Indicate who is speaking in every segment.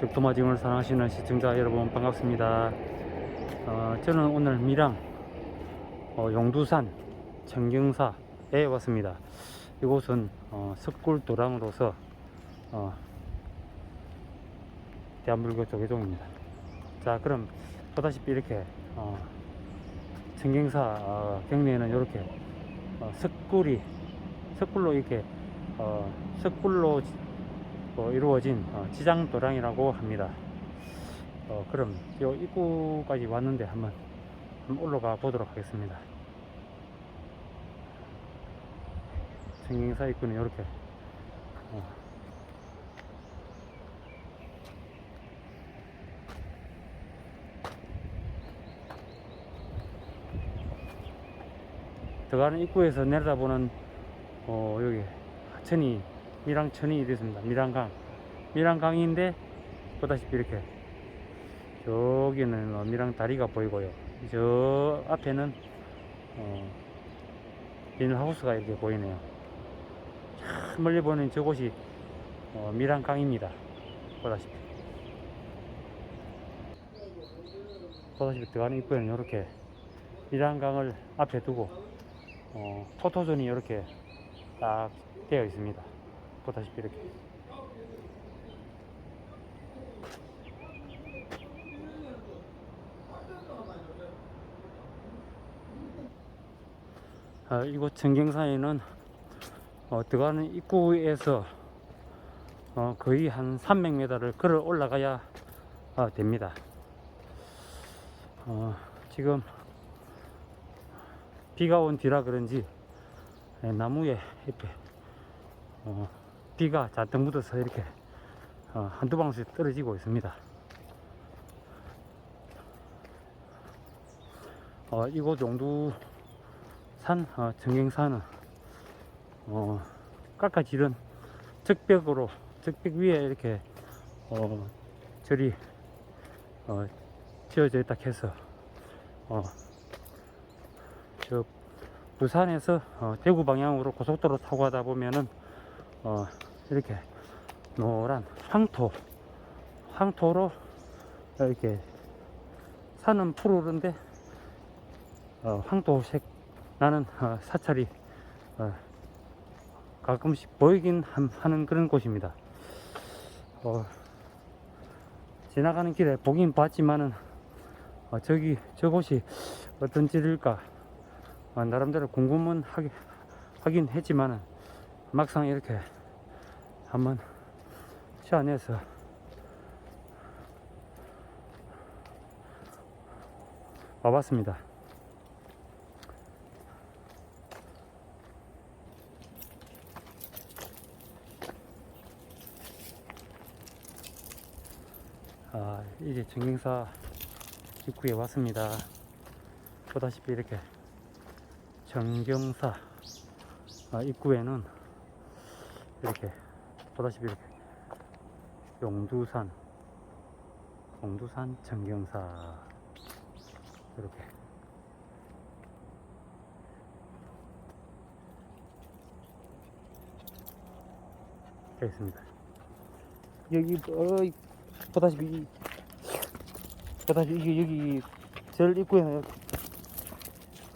Speaker 1: 적도마징을 사랑하시는 시청자 여러분 반갑습니다. 어, 저는 오늘 밀양 어, 용두산 청경사에 왔습니다. 이곳은 어, 석굴도랑으로서 어, 대한불교 조계종입니다. 자 그럼 보다시피 이렇게 어, 청경사 어, 경내에는 이렇게 어, 석굴이 석굴로 이렇게 어, 석굴로 어, 이루어진 어, 지장도랑이라고 합니다. 어, 그럼 요 입구까지 왔는데 한번, 한번 올라가 보도록 하겠습니다. 청경사 입구는 이렇게 어, 들어가는 입구에서 내려다보는 어, 여기 하천이 밀양천이 되습니다. 밀양강. 밀양강인데 보다시피 이렇게 저기는 어, 밀양 다리가 보이고요. 저 앞에는 어, 비닐하우스가 이렇게 보이네요. 참 멀리 보는 저곳이 어, 밀양강입니다. 보다시피. 보다시피 들어가는 입구에는 이렇게 밀양강을 앞에 두고 어, 포토존이 이렇게 딱 되어 있습니다. 보다시피 이렇게. 아, 이곳 청경사에는 어, 들어가는 입구에서 어, 거의 한 300m를 걸어 올라가야 어, 됩니다. 어, 지금 비가 온 뒤라 그런지 예, 나무에 이렇게 어, 비가 잔뜩 묻어서 이렇게 어, 한두 방울씩 떨어지고 있습니다. 어, 이곳 용두산 어, 정경산은 어, 깎아지른 적벽으로 적벽 위에 이렇게 어, 절이 어, 지어져 있다 해서 어, 저 부산에서 어, 대구 방향으로 고속도로 타고 가다 보면은 어, 이렇게 노란 황토 황토로 이렇게 산은 푸르른데 어, 황토색 나는 어, 사찰이 어, 가끔씩 보이긴 함- 하는 그런 곳입니다. 어, 지나가는 길에 보긴 봤지만은 어, 저기 저곳이 어떤 길일까 아, 나름대로 궁금은 하기, 하긴 했지만은 막상 이렇게 한번 시안에서 와봤습니다. 아, 이제 정경사 입구에 왔습니다. 보다시피 이렇게 정경사 아, 입구에는 이렇게 보다시피 이렇게 용두산 용두산 정경사 이렇게 되어 있습니다. 여기 어, 보다시피 이- 보다시피 이게 여기 절 입구에는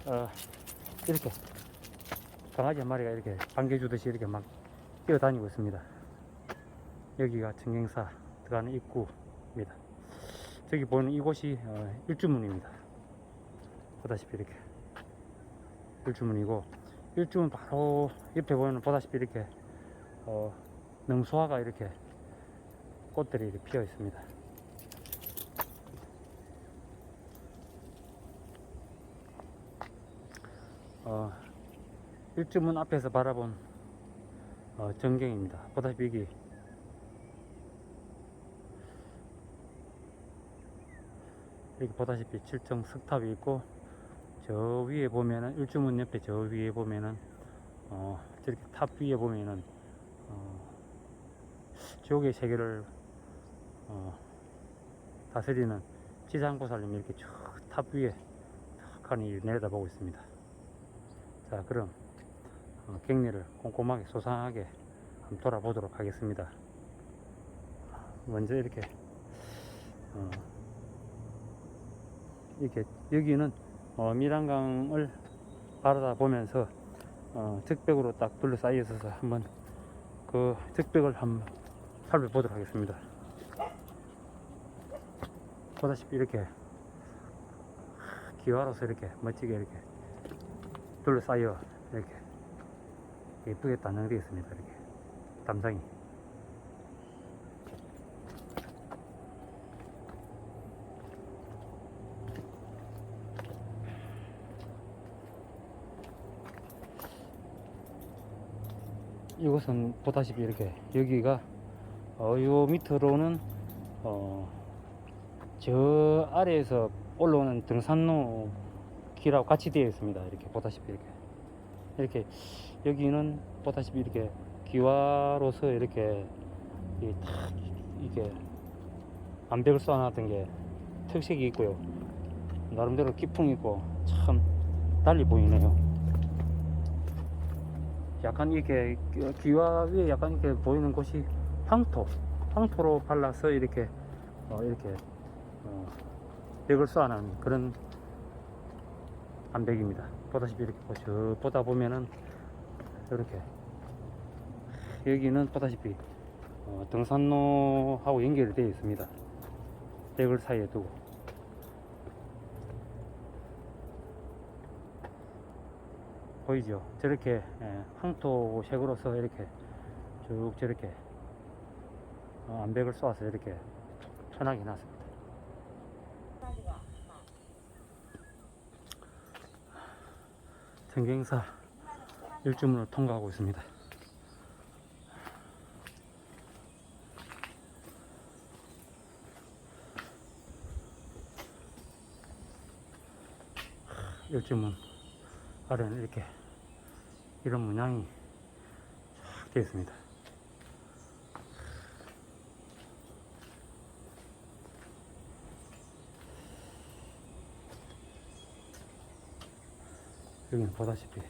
Speaker 1: 어, 이렇게 강아지 한 마리가 이렇게 반겨주듯이 이렇게 막 뛰어다니고 있습니다. 여기가 청경사 들어가는 입구입니다. 저기 보는 이곳이 어, 일주문입니다. 보다시피 이렇게 일주문이고 일주문 바로 옆에 보면 보다시피 이렇게 어, 능수화가 이렇게 꽃들이 이렇게 피어 있습니다. 어, 일주문 앞에서 바라본 어, 전경입니다. 보다시피 여기 여기 보다시피 7층 석탑이 있고 저 위에 보면은 일주문 옆에 저 위에 보면은 어, 저렇게 탑 위에 보면은 어, 지옥의 세계를 어, 다스리는 지상보살님이 이렇게 쭉 탑 위에 탁하니 내려다보고 있습니다. 자 그럼 어, 객리를 꼼꼼하게 소상하게 한번 돌아보도록 하겠습니다 먼저 이렇게 어, 이렇게 여기는 어, 미란강을 바라다 보면서 어, 적벽으로 딱 둘러싸여 있어서 한번 그 적벽을 한번 살펴보도록 하겠습니다. 보다시피 이렇게 기와로서 이렇게 멋지게 이렇게 둘러싸여 이렇게 예쁘게 단장되어 있습니다. 이렇게 담장이. 이곳은 보다시피 이렇게 여기가 어, 요 밑으로는 어, 저 아래에서 올라오는 등산로 길하고 같이 되어 있습니다. 이렇게 보다시피 이렇게 이렇게 여기는 보다시피 이렇게 기와로서 이렇게 이탁 이게 암벽을 쏘아놨던 게 특색이 있고요. 나름대로 기풍이 있고 참 달리 보이네요. 약간 이렇게 기와 위에 약간 이렇게 보이는 곳이 황토, 황토로 발라서 이렇게 어, 이렇게 어, 벽을 쏘아놓은 그런 암벽입니다. 보다시피 이렇게 보- 저 보다 보면은 이렇게 여기는 보다시피 어, 등산로하고 연결이 되어 있습니다. 벽을 사이에 두고 보이죠? 저렇게 예, 황토 색으로서 이렇게 쭉 저렇게 어, 암벽을 쏘아서 이렇게 편하게 놨습니다. 청경사 일주문을 통과하고 있습니다. 일주문 아래는 이렇게 이런 문양이 쫙 되어 있습니다. 여기는 보다시피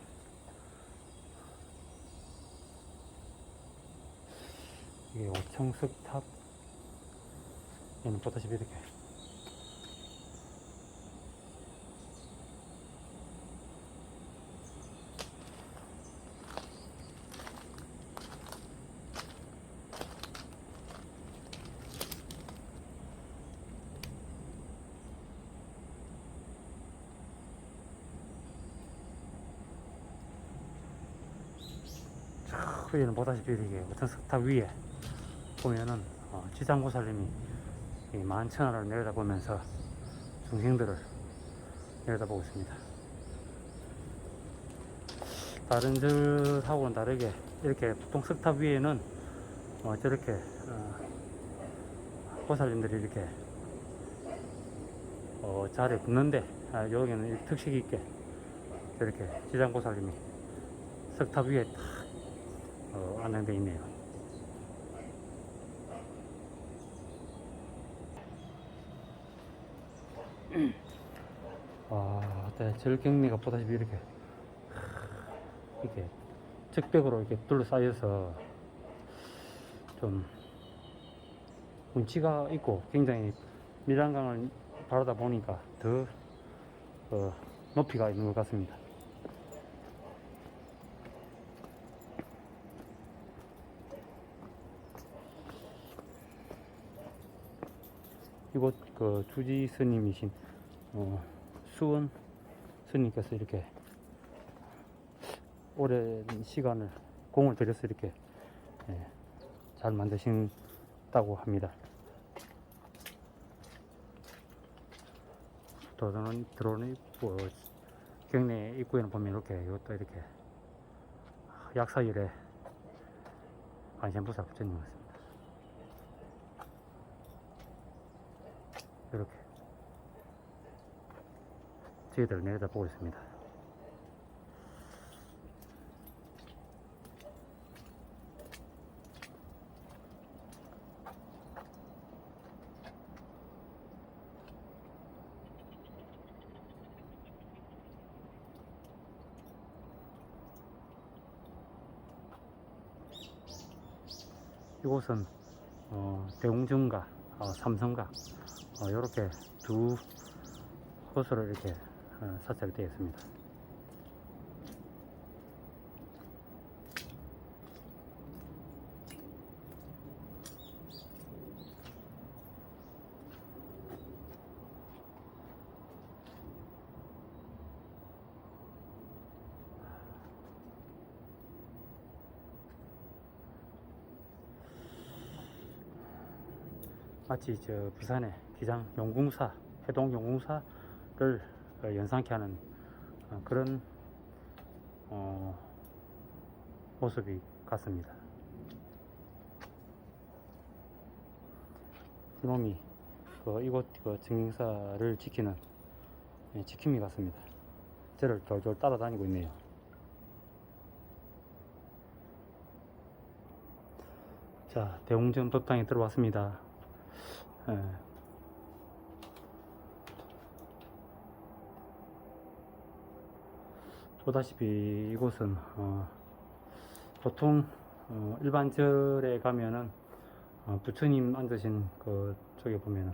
Speaker 1: 이게 오청석탑 얘는 보다시피 이렇게 여기는 보다시피 이렇게 오청석탑 위에 보면은 어, 지장고살님이 이 만천하를 내려다보면서 중생들을 내려다보고 있습니다. 다른 들하고는 다르게 이렇게 보통 석탑 위에는 어, 저렇게 어, 보살님들이 이렇게 어, 자리에 붙는데 아, 여기는 특색 있게 이렇게 지장보살님이 석탑 위에 딱 어, 안양돼 있네요. 아, 네, 절경리가 보다시피 이렇게 이렇게 적벽으로 이렇게 둘러싸여서 좀 운치가 있고 굉장히 밀란강을 바라다 보니까 더 어, 높이가 있는 것 같습니다. 이곳 그 주지 스님이신 어, 수원 스님께서 이렇게 오랜 시간을 공을 들여서 이렇게 예, 잘 만드신다고 합니다. 들어오는 들어오는 입구 경내 입구에는 보면 이렇게 이것도 이렇게 약사일에 관세음보살 붙여 있는 것 같습니다. 이렇게 저희들 내려다 보고 있습니다. 이곳은 어, 대웅정가, 어, 삼성가 이렇게 두 호수를 이렇게 어, 있습니다. 마치 저 부산의 기장 용궁사, 해동 용궁사를 어, 연상케 하는 어, 그런 어, 모습이 같습니다. 이놈이 그 이곳 그 증빙사를 지키는 예, 지킴이 같습니다. 저를 졸졸 따라다니고 있네요. 자, 대웅전 법당에 들어왔습니다. 예. 보다시피 이곳은 어, 보통 어, 일반 절에 가면은 어, 부처님 앉으신 그 쪽에 보면은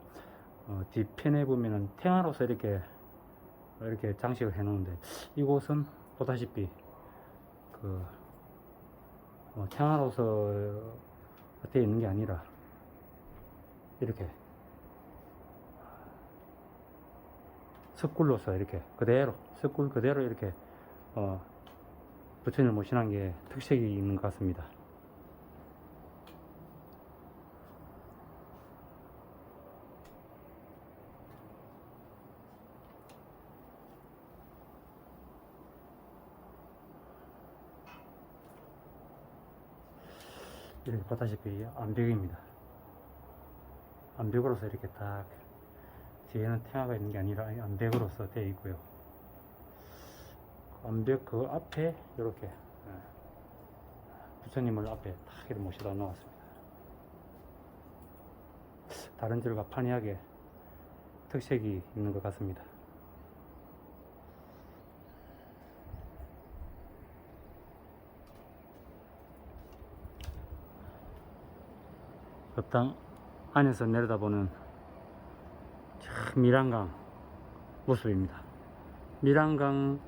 Speaker 1: 어, 뒤편에 보면은 태화로서 이렇게 이렇게 장식을 해 놓는데 이곳은 보다시피 그 어, 태화로서 되어 있는 게 아니라 이렇게 석굴로서 이렇게 그대로 석굴 그대로 이렇게 어, 부처님을 모시는 게 특색이 있는 것 같습니다. 이렇게 보다시피 암벽입니다. 암벽으로서 이렇게 딱 뒤에는 태화가 있는 게 아니라 암벽으로서 되어 있고요. 암벽 그 앞에 이렇게 예, 부처님을 앞에 딱 이렇게 모셔다 놓았습니다. 다른 절과 판이하게 특색이 있는 것 같습니다. 법당 안에서 내려다보는 참 미란강 모습입니다. 미란강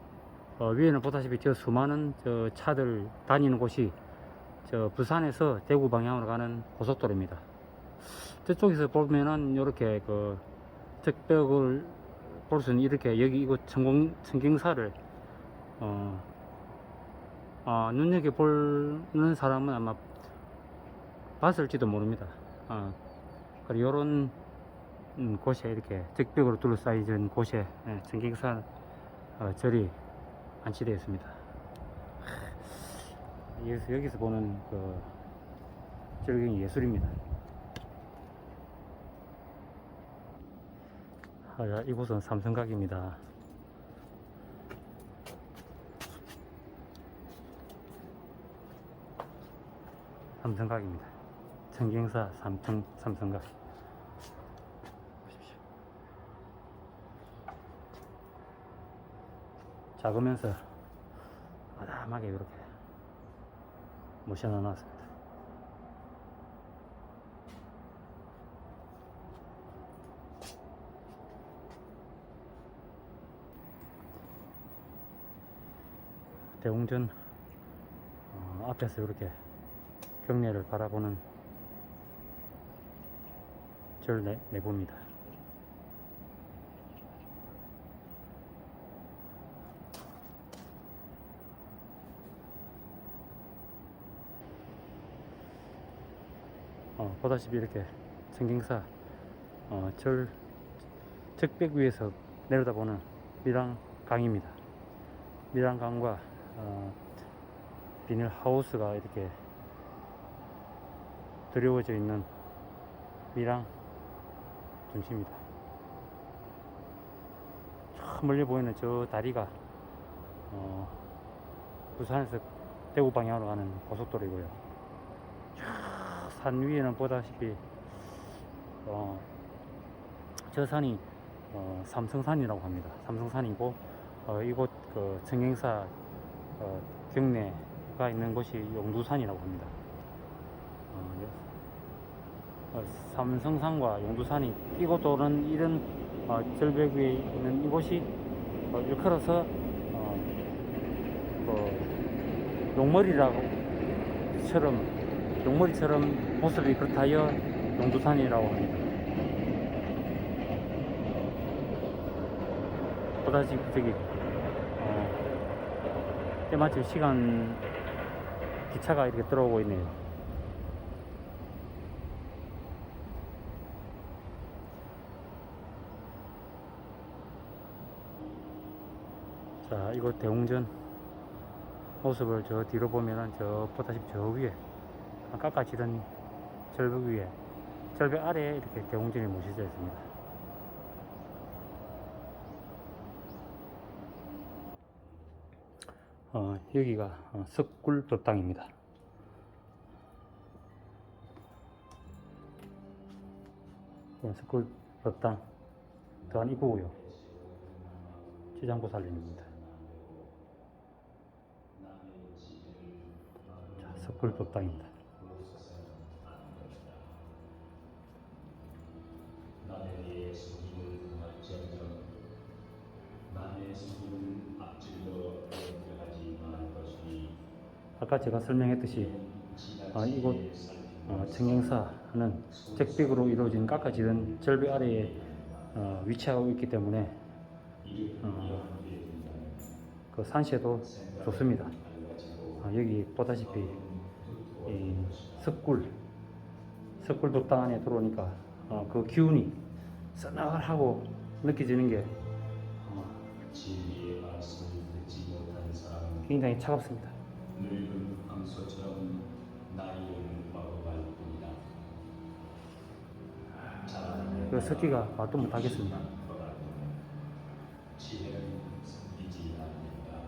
Speaker 1: 어, 위에는 보다시피 저 수많은 저 차들 다니는 곳이 저 부산에서 대구 방향으로 가는 고속도로입니다. 저쪽에서 보면은 이렇게 그 적벽을 볼 수는 이렇게 여기 이곳 천공 청경사를 어, 아, 눈여겨 보는 사람은 아마 봤을지도 모릅니다. 아, 그리고 이런 음, 곳에 이렇게 적벽으로 둘러싸여진 곳에 예, 청경사 어, 절이 하, 여기서, 여기서 보는 그 절경이 예술입니다. 아, 자, 이곳은 삼성각입니다. 삼성각입니다. 청경사 삼청 삼성각. 보십시오. 작으면서 아담하게 이렇게 모셔놔 놨습니다. 대웅전 어, 앞에서 이렇게 경내를 바라보는 절 내, 내봅니다. 어, 보다시피 이렇게 청경사 어, 절 적벽 위에서 내려다보는 미랑강입니다. 미랑강과 어, 비닐 하우스가 이렇게 드리워져 있는 미랑 중심입니다. 저 멀리 보이는 저 다리가 어, 부산에서 대구 방향으로 가는 고속도로이고요. 저산 위에는 보다시피 어, 저 산이 어, 삼성산이라고 합니다. 삼성산이고 어, 이곳 그 청경사 어, 경내가 있는 곳이 용두산이라고 합니다. 어, 어, 삼성산과 용두산이 끼고 도는 이런 어, 절벽 위에 있는 이곳이 어, 일컬어서 어, 그 용머리라고 처럼 용머리처럼 모습이 그렇다여 용두산이라고 합니다. 보다시피 저기 어, 때마침 시간 기차가 이렇게 들어오고 있네요. 자, 이곳 대웅전 모습을 저 뒤로 보면은 저 보다시피 저 위에 깎아지던 절벽 위에 절벽 아래에 이렇게 대웅전이 모셔져 있습니다. 어, 여기가 어, 석굴법당입니다. 네, 석굴법당 또한 이구고요. 지장고 살림입니다. 자, 석굴법당입니다. 아까 제가 설명했듯이 아, 이곳 어, 청경사는 적벽으로 이루어진 깎아지른 절벽 아래에 어, 위치하고 있기 때문에 어, 그 산세도 좋습니다. 아, 여기 보다시피 이 석굴 석굴 독당 안에 들어오니까 어, 그 기운이 서늘하고 느껴지는 게 어, 굉장히 차갑습니다.
Speaker 2: 늙은 황소처럼 나이를 먹어갈 뿐이다.
Speaker 1: 그 석기가 말도 못하겠습니다.
Speaker 2: 지혜는 숨기지 않는다.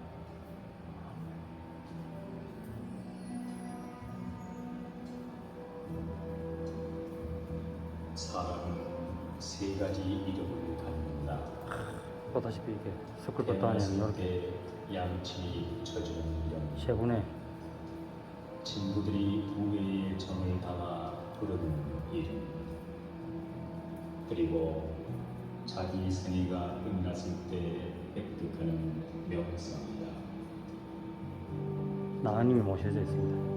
Speaker 2: 사람은 세 가지 이름을 갖는다.
Speaker 1: 보다시피 이게 석굴 독당 안에는 이렇게
Speaker 2: 때 양치 젖은 이름.
Speaker 1: 세 분의
Speaker 2: 친구들이 우애의 정을 담아 부르는 이름. 그리고 자기 생애가 끝났을 때 획득하는 명성이다.
Speaker 1: 나은님이 모셔져 있습니다.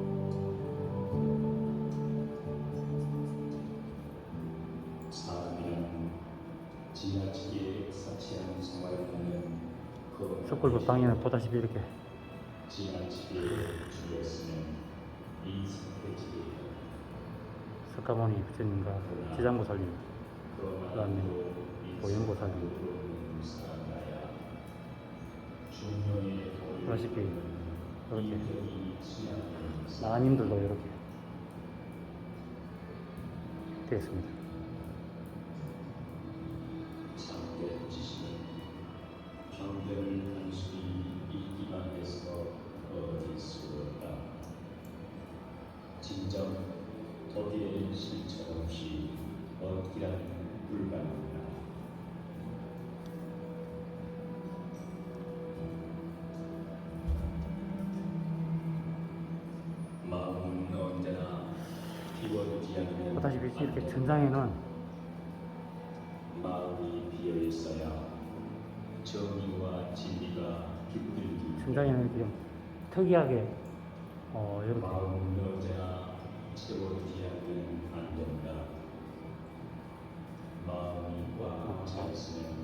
Speaker 2: 사람이란 지나치게 사치한 생활을 하는 그
Speaker 1: 석굴 독당에는 보다시피 이렇게 석가모니 부처님과 지장고 살림 그다음에 보현고 살림 보다시피 이렇게 나님들도 이렇게 되어 있습니다.
Speaker 2: 참된 지식은 경배 진정 거기에 실천 없이 얻기란 불가능하다. 마음은 언제나 비워두지 않으면
Speaker 1: 보다시피 이렇게 전장에는
Speaker 2: 마음이 비어 있어야 정의와 진리가 깃들기
Speaker 1: 전장에는 이렇게 좀 특이하게 어 이렇게
Speaker 2: 마음은 언제나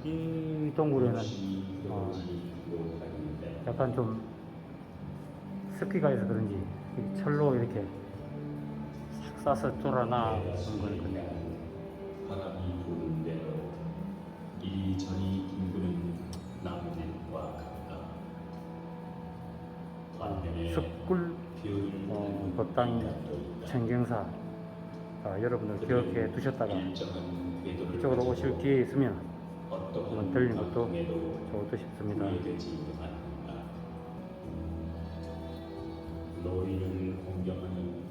Speaker 2: 이
Speaker 1: 동굴에는 어, 약간 좀 습기가 있어 그런지 이 철로 이렇게 싹 싸서 쫄아나 그런 걸 근데
Speaker 2: 바람이 부는 대로 이리저리 둥그는 나무들과 같다. 반면에
Speaker 1: 석굴
Speaker 2: 별을
Speaker 1: 어, 법당. 청경사 아, 여러분들 기억해 두셨다가 이쪽으로 오실 기회 있으면 들리는 것도 듯 싶습니다.
Speaker 2: 노인을 공경하는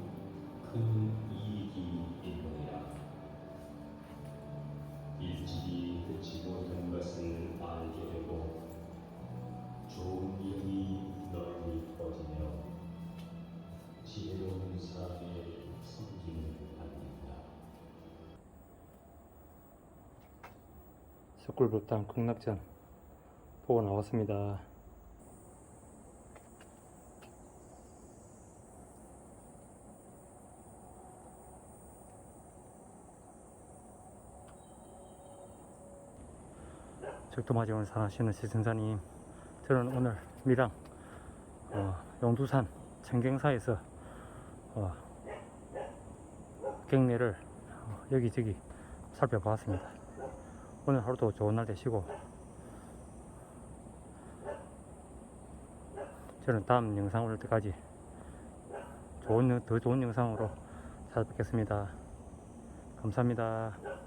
Speaker 2: 큰 이익이 있느니라. 일찍이 듣지 못한 것을 알게 되고 좋은 이름이 널리 퍼지며 지혜로운 사람의 섬기는
Speaker 1: 숯불불탕 극락전 보고 나왔습니다. 적도마지원 사시는 시승사님 저는 오늘 미랑 어, 용두산 청경사에서 어, 경내를 어, 여기저기 살펴봤습니다. 오늘 하루도 좋은 날 되시고 저는 다음 영상 올 때까지 좋은 더 좋은 영상으로 찾아뵙겠습니다. 감사합니다.